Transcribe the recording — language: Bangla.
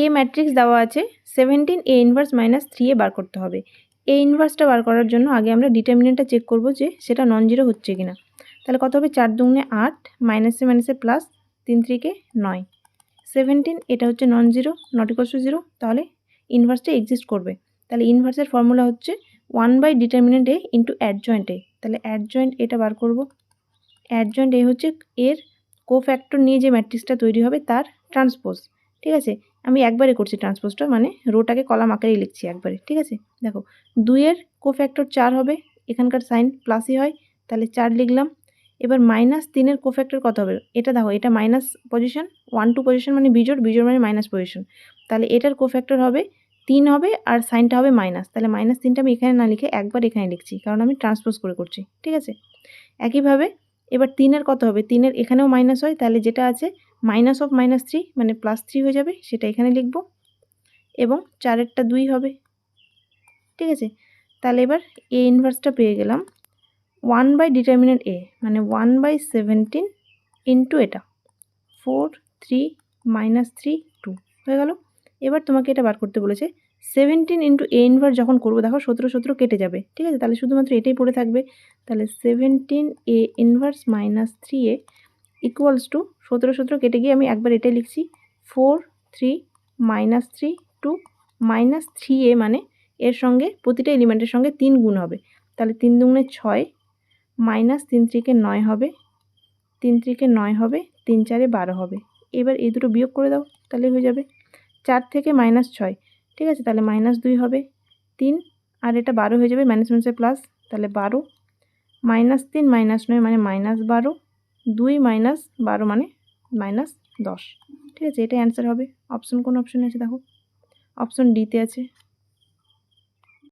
এ ম্যাট্রিক্স দেওয়া আছে seventeen A inverse minus three A বার করতে হবে। এ ইনভার্সটা বার করার জন্য আগে আমরা ডিটারমিনেন্টটা চেক করব যে সেটা নন জিরো হচ্ছে কি না তাহলে কত হবে? চার দুগুণে আট মাইনাসে মাইনাসে প্লাস তিন থ্রিকে নয়। সেভেন্টিন এটা হচ্ছে non zero not equals to zero তাহলে ইনভার্সটা এক্সিস্ট করবে। তাহলে ইনভার্সের ফর্মুলা হচ্ছে one by determinant A into adjoint A তাহলে অ্যাডজয়েন্ট এটা বার করব। অ্যাডজয়েন্ট এ হচ্ছে এর কোফ্যাক্টর নিয়ে যে ম্যাট্রিক্সটা তৈরি হবে, তার ট্রান্সপোজ ঠিক আছে? আমি একবারে করছি ট্রান্সপোজটা মানে রোটাকে কলাম আকারেই লিখছি একবারে, ঠিক আছে? দেখো, দুইয়ের কোফ্যাক্টর চার হবে, এখানকার সাইন প্লাসই হয়, তাহলে চার লিখলাম। এবার মাইনাস তিনের কোফ্যাক্টর কত হবে? এটা দেখো, এটা minus position one two position মানে বিজোড় বিজোড় মানে মাইনাস পজিশন তাহলে এটার কোফ্যাক্টর হবে, তিন হবে আর সাইনটা হবে মাইনাস তাহলে মাইনাস তিনটা আমি এখানে না লিখে একবার এখানে লিখছি, কারণ আমি ট্রান্সপোজ করে করছি, ঠিক আছে? একইভাবে এবার তিনের কত হবে? তিনের এখানেও মাইনাস হয়, তাহলে যেটা আছে মাইনাস অফ মাইনাস থ্রি মানে প্লাস থ্রি হয়ে যাবে, সেটা এখানে লিখব। এবং চারেরটা দুই হবে। ঠিক আছে? তাহলে এবার এ ইনভার্সটা পেয়ে গেলাম। ওয়ান বাই ডিটারমিনেন্ট এ মানে ওয়ান বাই সেভেন্টিন ইন্টু এটা। Four three minus three two হয়ে গেল। এবার তোমাকে এটা বার করতে বলেছে সেভেন্টিন ইন্টু এ ইনভার্স যখন করব, দেখো সতেরো সতেরো কেটে যাবে, ঠিক আছে? তাহলে শুধুমাত্র এটাই পড়ে থাকবে। তাহলে seventeen A inverse minus three A equals to সতেরো সতেরো কেটে গিয়ে আমি একবার এটাই লিখছি four three minus three two minus three A মানে এর সঙ্গে প্রতিটা এলিমেন্টের সঙ্গে তিন গুণ হবে। তাহলে তিন দুগুণে ছয় মাইনাস তিন ত্রিকে নয় হবে, তিন ত্রিকে নয় হবে, তিন চারে বারো হবে। এবার এই দুটো বিয়োগ করে দাও তাহলে হয়ে যাবে। চার থেকে মাইনাস ছয় ঠিক আছে? তাহলে মাইনাস দুই হবে তিন, আর এটা বারো হয়ে যাবে মাইনাস মাইনাসে প্লাস তাহলে বারো। মাইনাস তিন মাইনাস নয় মানে মাইনাস বারো। দুই মাইনাস বারো মানে মাইনাস দশ। ঠিক আছে? এটাই অ্যান্সার হবে। অপশন কোন অপশনে আছে? দেখো। অপশন ডিতে আছে।